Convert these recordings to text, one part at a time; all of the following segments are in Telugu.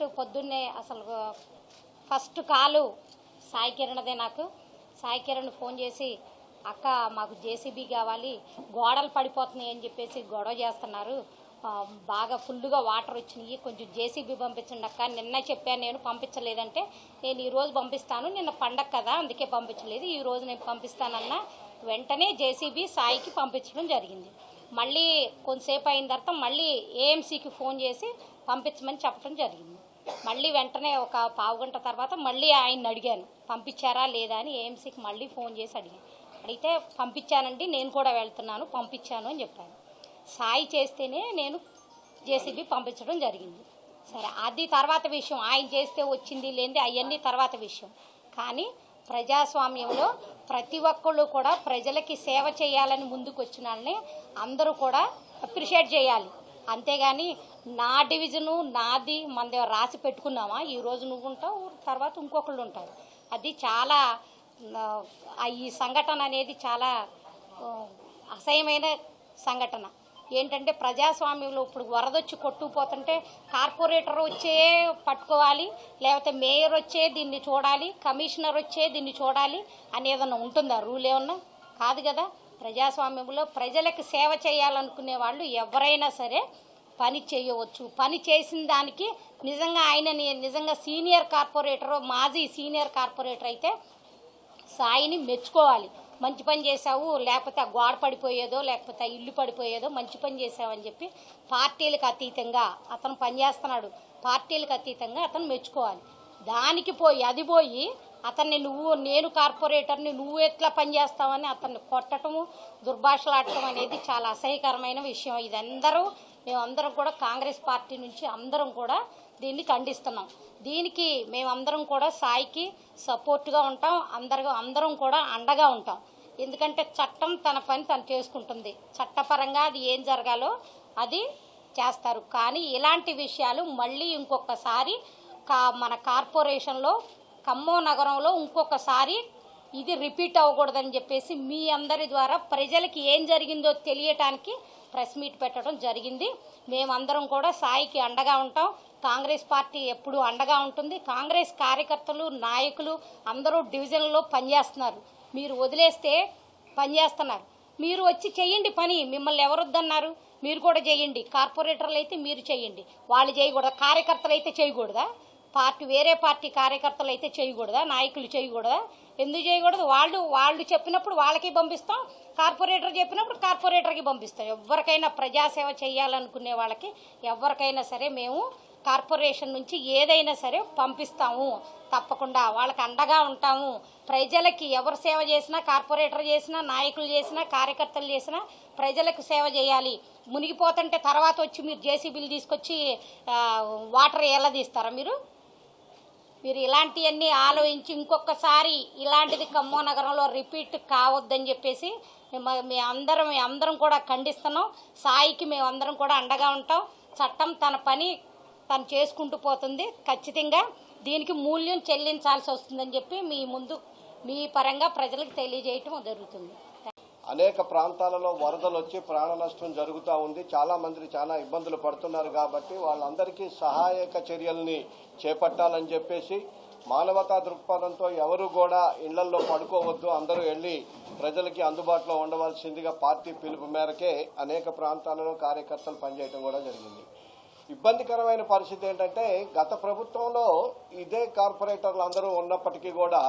ఫస్ట్ పొద్దున్నే అసలు ఫస్ట్ కాలు సాయి కిరణ్దే నాకు. సాయి కిరణ్ ఫోన్ చేసి అక్క మాకు జేసీబీ కావాలి గోడలు పడిపోతున్నాయి అని చెప్పేసి గొడవ చేస్తున్నారు. బాగా ఫుల్గా వాటర్ వచ్చినాయి. కొంచెం జేసీబీ పంపించండి అక్క. నిన్న చెప్పాను నేను పంపించలేదంటే నేను ఈరోజు పంపిస్తాను నిన్న పండగ కదా అందుకే పంపించలేదు. ఈ రోజు నేను పంపిస్తానన్నా వెంటనే జేసీబీ సాయికి పంపించడం జరిగింది. మళ్ళీ కొంతసేపు అయిన తర్వాత మళ్ళీ ఏఎంసీకి ఫోన్ చేసి పంపించమని చెప్పడం జరిగింది. మళ్ళీ వెంటనే ఒక పావు గంట తర్వాత మళ్ళీ ఆయన్ని అడిగాను. పంపించారా లేదా అని ఏఎంసీకి మళ్ళీ ఫోన్ చేసి అడిగాను. అడిగితే పంపించానండి నేను కూడా వెళ్తున్నాను పంపించాను అని చెప్పాను. సాయి చేస్తేనే నేను జేసీబీ పంపించడం జరిగింది. సరే అది తర్వాత విషయం. ఆయన చేస్తే వచ్చింది లేనిది అవన్నీ తర్వాత విషయం. కానీ ప్రజాస్వామ్యంలో ప్రతి ఒక్కళ్ళు కూడా ప్రజలకి సేవ చేయాలని ముందుకు వచ్చిన వాళ్ళని అందరూ కూడా అప్రిషియేట్ చేయాలి. అంతేగాని నా డివిజను నాది మన రాసి పెట్టుకున్నామా ఈ రోజు నువ్వు ఉంటావు తర్వాత ఇంకొకళ్ళు ఉంటారు. అది చాలా ఈ సంఘటన అనేది చాలా అసహ్యమైన సంఘటన. ఏంటంటే ప్రజాస్వామ్యంలో ఇప్పుడు వరదొచ్చి కొట్టుకుపోతుంటే కార్పొరేటర్ వచ్చే పట్టుకోవాలి లేకపోతే మేయర్ వచ్చే దీన్ని చూడాలి కమిషనర్ వచ్చే దీన్ని చూడాలి అనేదన్నా ఏదన్నా ఉంటుందా? రూల్ ఏమన్నా? కాదు కదా? ప్రజాస్వామ్యంలో ప్రజలకు సేవ చేయాలనుకునే వాళ్ళు ఎవరైనా సరే పని చేయవచ్చు. పని చేసిన దానికి నిజంగా ఆయన నిజంగా సీనియర్ కార్పొరేటర్ మాజీ సీనియర్ కార్పొరేటర్ అయితే సాయిని మెచ్చుకోవాలి. మంచి పని చేసావు లేకపోతే ఆ గోడ పడిపోయేదో లేకపోతే ఆ ఇల్లు పడిపోయేదో మంచి పని చేసావని చెప్పి పార్టీలకు అతీతంగా అతను పనిచేస్తున్నాడు. పార్టీలకు అతీతంగా అతను మెచ్చుకోవాలి. దానికి పోయి అది పోయి అతన్ని నువ్వు నేను కార్పొరేటర్ని నువ్వు ఎట్లా పనిచేస్తావని అతన్ని కొట్టటము దుర్భాషలాడటం అనేది చాలా అసహ్యకరమైన విషయం. ఇది అందరూ మేమందరం కూడా కాంగ్రెస్ పార్టీ నుంచి అందరం కూడా దీన్ని ఖండిస్తున్నాం. దీనికి మేమందరం కూడా సాయికి సపోర్ట్గా ఉంటాం. అందరు అందరం కూడా అండగా ఉంటాం. ఎందుకంటే చట్టం తన పని తను చేసుకుంటుంది. చట్టపరంగా అది ఏం జరగాలో అది చేస్తారు. కానీ ఇలాంటి విషయాలు మళ్ళీ ఇంకొకసారి కా మన కార్పొరేషన్లో ఖమ్మం నగరంలో ఇంకొకసారి ఇది రిపీట్ అవ్వకూడదని చెప్పేసి మీ అందరి ద్వారా ప్రజలకి ఏం జరిగిందో తెలియటానికి ప్రెస్ మీట్ పెట్టడం జరిగింది. మేమందరం కూడా సాయికి అండగా ఉంటాం. కాంగ్రెస్ పార్టీ ఎప్పుడు అండగా ఉంటుంది. కాంగ్రెస్ కార్యకర్తలు నాయకులు అందరూ డివిజన్లో పనిచేస్తున్నారు. మీరు వదిలేస్తే పనిచేస్తున్నారు. మీరు వచ్చి చెయ్యండి పని. మిమ్మల్ని ఎవరు వద్దన్నారు? మీరు కూడా చేయండి. కార్పొరేటర్లు అయితే మీరు చేయండి. వాళ్ళు చేయకూడదా? కార్యకర్తలు అయితే చేయకూడదా? పార్టీ వేరే పార్టీ కార్యకర్తలు అయితే చేయకూడదా? నాయకులు చేయకూడదా? ఎందుకు చేయకూడదు? వాళ్ళు వాళ్ళు చెప్పినప్పుడు వాళ్ళకి పంపిస్తాం. కార్పొరేటర్ చెప్పినప్పుడు కార్పొరేటర్కి పంపిస్తాం. ఎవరికైనా ప్రజాసేవ చేయాలనుకునే వాళ్ళకి ఎవరికైనా సరే మేము కార్పొరేషన్ నుంచి ఏదైనా సరే పంపిస్తాము. తప్పకుండా వాళ్ళకి అండగా ఉంటాము. ప్రజలకి ఎవరు సేవ చేసినా కార్పొరేటర్ చేసినా నాయకులు చేసినా కార్యకర్తలు చేసినా ప్రజలకు సేవ చేయాలి. మునిగిపోతుంటే తర్వాత వచ్చి మీరు జేసీబీలు తీసుకొచ్చి వాటర్ ఎలా తీస్తారా మీరు? మీరు ఇలాంటివన్నీ ఆలోచించి ఇంకొకసారి ఇలాంటిది ఖమ్మం నగరంలో రిపీట్ కావద్దని చెప్పేసి మేము మీ అందరం మీ అందరం కూడా ఖండిస్తున్నాం. సాయికి మేమందరం కూడా అండగా ఉంటాం. చట్టం తన పని తను చేసుకుంటూ పోతుంది ఖచ్చితంగా. దీనికి మూల్యం చెల్లించాల్సి వస్తుందని చెప్పి మీ ముందు మీ పరంగా ప్రజలకు తెలియజేయటం జరుగుతుంది. అనేక ప్రాంతాలలో వరదలు వచ్చి ప్రాణ నష్టం జరుగుతూ ఉంది. చాలా మంది చాలా ఇబ్బందులు పడుతున్నారు కాబట్టి వాళ్ళందరికీ సహాయక చర్యల్ని చేపట్టాలని చెప్పేసి మానవతా దృక్పథంతో ఎవరు కూడా ఇళ్ళల్లో పడుకోవద్దు. అందరూ వెళ్ళి ప్రజలకి అందుబాటులో ఉండవలసిందిగా పార్టీ పిలుపు మేరకే అనేక ప్రాంతాలలో కార్యకర్తలు పనిచేయడం కూడా జరిగింది. ఇబ్బందికరమైన పరిస్థితి ఏంటంటే గత ప్రభుత్వంలో ఇదే కార్పొరేటర్లు అందరూ ఉన్నప్పటికీ కూడా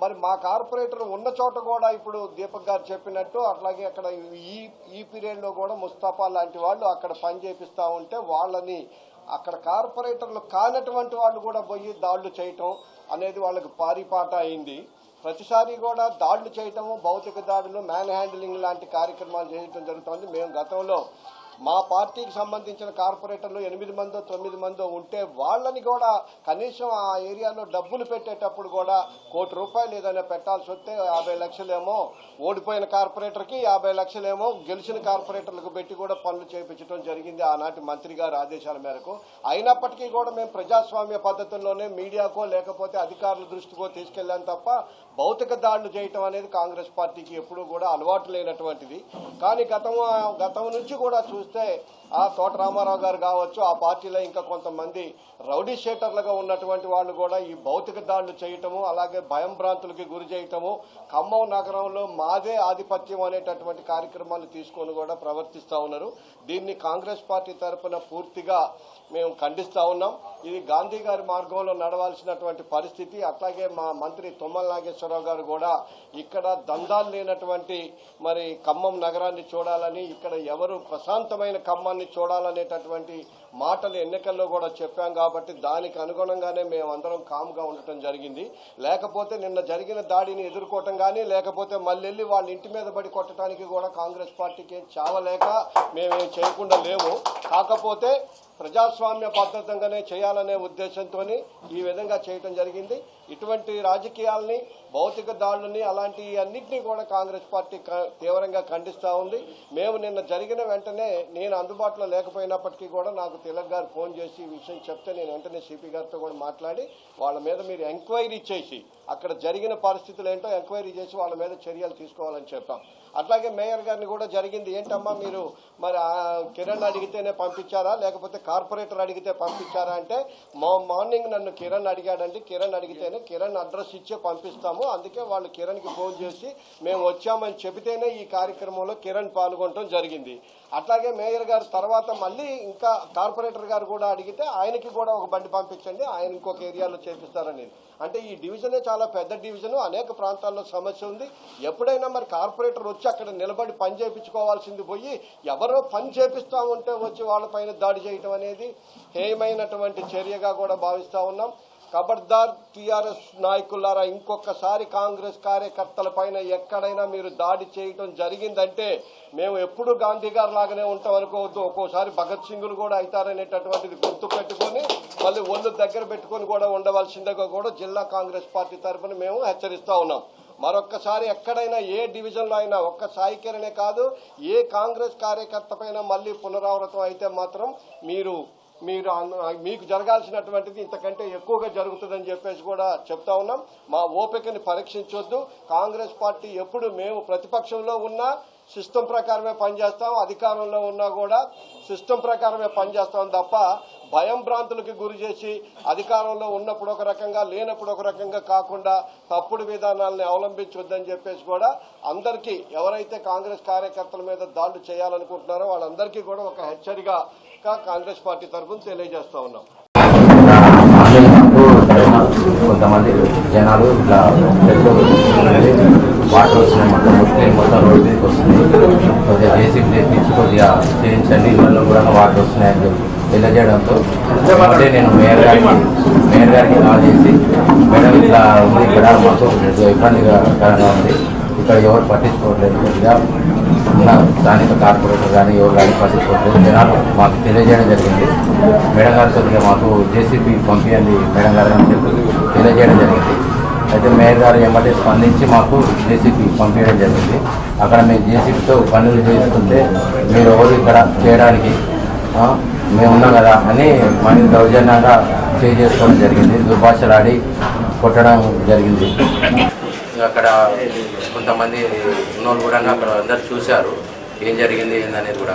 మరి మా కార్పొరేటర్ ఉన్న చోట కూడా ఇప్పుడు దీపక్ గారు చెప్పినట్టు అట్లాగే అక్కడ ఈ ఈ పీరియడ్లో కూడా ముస్తాఫా లాంటి వాళ్ళు అక్కడ పని చేపిస్తూ ఉంటే వాళ్ళని అక్కడ కార్పొరేటర్లు కానటువంటి వాళ్ళు కూడా పోయి దాడులు చేయటం అనేది వాళ్ళకి పారిపాట అయింది. ప్రతిసారి కూడా దాడులు చేయటము భౌతిక దాడులు మ్యాన్ హ్యాండిలింగ్ లాంటి కార్యక్రమాలు చేయటం జరుగుతుంది. మేము గతంలో మా పార్టీకి సంబంధించిన కార్పొరేటర్లు ఎనిమిది మందో తొమ్మిది మందో ఉంటే వాళ్ళని కూడా కనీసం ఆ ఏరియాలో డబ్బులు పెట్టేటప్పుడు కూడా కోటి రూపాయలు ఏదైనా పెట్టాల్సి వస్తే యాభై లక్షలేమో ఓడిపోయిన కార్పొరేటర్కి యాభై లక్షలేమో గెలిచిన కార్పొరేటర్లకు పెట్టి కూడా పనులు చేయించడం జరిగింది ఆనాటి మంత్రి గారి ఆదేశాల మేరకు. అయినప్పటికీ కూడా మేము ప్రజాస్వామ్య పద్ధతుల్లోనే మీడియాకో లేకపోతే అధికారుల దృష్టికో తీసుకెళ్ళాం తప్ప భౌతిక దాడులు చేయటం అనేది కాంగ్రెస్ పార్టీకి ఎప్పుడూ కూడా అలవాటు లేనటువంటిది. కానీ గతం గతం నుంచి కూడా చూస్తే చూస్తే ఆ తోట రామారావు గారు కావచ్చు ఆ పార్టీలో ఇంకా కొంతమంది రౌడీ షేటర్లుగా ఉన్నటువంటి వాళ్ళు కూడా ఈ భౌతిక దాడులు చేయటము అలాగే భయం భ్రాంతులకి గురి చేయటము ఖమ్మం నగరంలో మాదే ఆధిపత్యం అనేటటువంటి కార్యక్రమాలు తీసుకొని కూడా ప్రవర్తిస్తూ ఉన్నారు. దీన్ని కాంగ్రెస్ పార్టీ తరఫున పూర్తిగా మేము ఖండిస్తూ ఉన్నాం. ఇది గాంధీ గారి మార్గంలో నడవాల్సినటువంటి పరిస్థితి అట్లాగే మా మంత్రి తుమ్మల నాగేశ్వరరావు గారు కూడా ఇక్కడ దందాలు లేనటువంటి మరి ఖమ్మం నగరాన్ని చూడాలని ఇక్కడ ఎవరు ప్రశాంతమైన ఖమ్మాన్ని చూడాలనేటటువంటి మాటలు ఎన్నికల్లో కూడా చెప్పాం కాబట్టి దానికి అనుగుణంగానే మేము అందరం కామ్గా ఉండటం జరిగింది. లేకపోతే నిన్న జరిగిన దాడిని ఎదుర్కోవటం కానీ లేకపోతే మళ్ళీ వెళ్ళి వాళ్ళ ఇంటి మీద పడి కొట్టడానికి కూడా కాంగ్రెస్ పార్టీకి చావలేక మేమేం చేయకుండా లేము. కాకపోతే ప్రజాస్వామ్య పద్ధతంగానే చేయాలనే ఉద్దేశంతో ఈ విధంగా చేయటం జరిగింది. ఇటువంటి రాజకీయాల్ని భౌతిక దాడులని అలాంటి అన్నింటినీ కూడా కాంగ్రెస్ పార్టీ క- తీవ్రంగా ఖండిస్తూ ఉంది. మేము నిన్న జరిగిన వెంటనే నేను అందుబాటులో లేకపోయినప్పటికీ కూడా నాకు తిలక్ గారు ఫోన్ చేసి ఈ విషయం చెప్తే నేను వెంటనే సిపి గారితో కూడా మాట్లాడి వాళ్ళ మీద మీరు ఎంక్వైరీ చేసి అక్కడ జరిగిన పరిస్థితులు ఏంటో ఎంక్వైరీ చేసి వాళ్ళ మీద చర్యలు తీసుకోవాలని చెప్పాం. అట్లాగే మేయర్ గారిని కూడా జరిగింది ఏంటమ్మా మీరు మరి ఆ కిరణ్ అడిగితేనే పంపించారా? లేకపోతే కార్పొరేటర్ అడిగితే పంపించారా? అంటే మా మార్నింగ్ నన్ను కిరణ్ అడిగాడండి కిరణ్ అడిగితేనే కిరణ్ అడ్రస్ ఇచ్చే పంపిస్తాము. అందుకే వాళ్ళు కిరణ్కి ఫోన్ చేసి మేము వచ్చామని చెబితేనే ఈ కార్యక్రమంలో కిరణ్ పాల్గొనడం జరిగింది. అట్లాగే మేయర్ గారు తర్వాత మళ్ళీ ఇంకా కార్పొరేటర్ గారు కూడా అడిగితే ఆయనకి కూడా ఒక బండి పంపించండి ఆయన ఇంకొక ఏరియాలో చేపిస్తారని. అంటే ఈ డివిజనే చాలా పెద్ద డివిజన్ అనేక ప్రాంతాల్లో సమస్య ఉంది. ఎప్పుడైనా మరి కార్పొరేటర్ వచ్చి అక్కడ నిలబడి పని చేయించుకోవాల్సింది పోయి ఎవరో పని చేపిస్తా ఉంటే వచ్చి వాళ్ళపైన దాడి చేయటం అనేది హేయమైనటువంటి చర్యగా కూడా భావిస్తా ఉన్నాం. ఖబర్దార్ టీఆర్ఎస్ నాయకులారా ఇంకొకసారి కాంగ్రెస్ కార్యకర్తల పైన ఎక్కడైనా మీరు దాడి చేయటం జరిగిందంటే మేము ఎప్పుడు గాంధీ గారు లాగానే ఉంటాం అనుకోవద్దు. ఒక్కోసారి భగత్ సింగ్లు కూడా అవుతారనేటటువంటిది గుర్తు పెట్టుకొని మళ్ళీ ఒళ్ళు దగ్గర పెట్టుకొని కూడా ఉండవలసిందిగా కూడా జిల్లా కాంగ్రెస్ పార్టీ తరఫున మేము హెచ్చరిస్తా ఉన్నాం. మరొక్కసారి ఎక్కడైనా ఏ డివిజన్లో అయినా ఒక్క సాయి కాదు ఏ కాంగ్రెస్ కార్యకర్త పైన మళ్ళీ పునరావృతం అయితే మాత్రం మీరు మీరు మీకు జరగాల్సినటువంటిది ఇంతకంటే ఎక్కువగా జరుగుతుందని చెప్పేసి కూడా చెప్తా ఉన్నాం. మా ఓపికని పరీక్షించొద్దు. కాంగ్రెస్ పార్టీ ఎప్పుడు మేము ప్రతిపక్షంలో ఉన్నా సిస్టమ్ ప్రకారమే పనిచేస్తాం. అధికారంలో ఉన్నా కూడా సిస్టమ్ ప్రకారమే పనిచేస్తాం తప్ప భయం భ్రాంతులకు గురి చేసి అధికారంలో ఉన్నప్పుడు ఒక రకంగా లేనప్పుడు ఒక రకంగా కాకుండా తప్పుడు విధానాలని అవలంబించొద్దని చెప్పేసి కూడా అందరికీ ఎవరైతే కాంగ్రెస్ కార్యకర్తల మీద దాడులు చేయాలనుకుంటున్నారో వాళ్ళందరికీ కూడా ఒక హెచ్చరిక కాంగ్రెస్ పార్టీ తరఫున తెలియజేస్తా ఉన్నాం. కొంతమంది జనాలు ఇట్లా చెట్లు వాటర్ వస్తున్నాయి మొత్తం ముస్లిం మొత్తం రోడ్డు మీదకి వస్తుంది. కొద్దిగా జేసీబీ తెప్పించి కొద్దిగా చేయించండి ఇళ్ళలో కూడా వాటర్ వస్తున్నాయని చెప్పి తెలియజేయడంతో అంటే నేను మేయర్ గారికి మేయర్ గారికి కాల్ చేసి మేడం ఇట్లా ఉంది ఇక్కడ మాకు ఇబ్బందికరంగా ఉంది ఇక్కడ ఎవరు పట్టించుకోవట్లేదు కొద్దిగా ఉన్న స్థానిక కార్పొరేటర్ కానీ ఎవరు కానీ పట్టించుకోవట్లేదు. జనాలు మాకు తెలియజేయడం జరిగింది. మేడం గారితో మాకు జేసీబీ పంపించండి మేడం గారు అని చెప్పి తెలియజేయడం జరిగింది. అయితే మేయర్ గారు ఎమ్మటే స్పందించి మాకు జేసీబీ పంపించడం జరిగింది. అక్కడ మేము జేసీబీతో పనులు చేస్తుంటే మీరు ఎవరు ఇక్కడ చేయడానికి మేమున్నాం మేము కదా అని మన దౌర్జన్యంగా చేసుకోవడం జరిగింది. దుర్భాషలాడి కొట్టడం జరిగింది. అక్కడ కొంతమంది ఉన్నోళ్ళు కూడా అక్కడ అందరు చూశారు. ఏం జరిగింది ఏందనేది కూడా.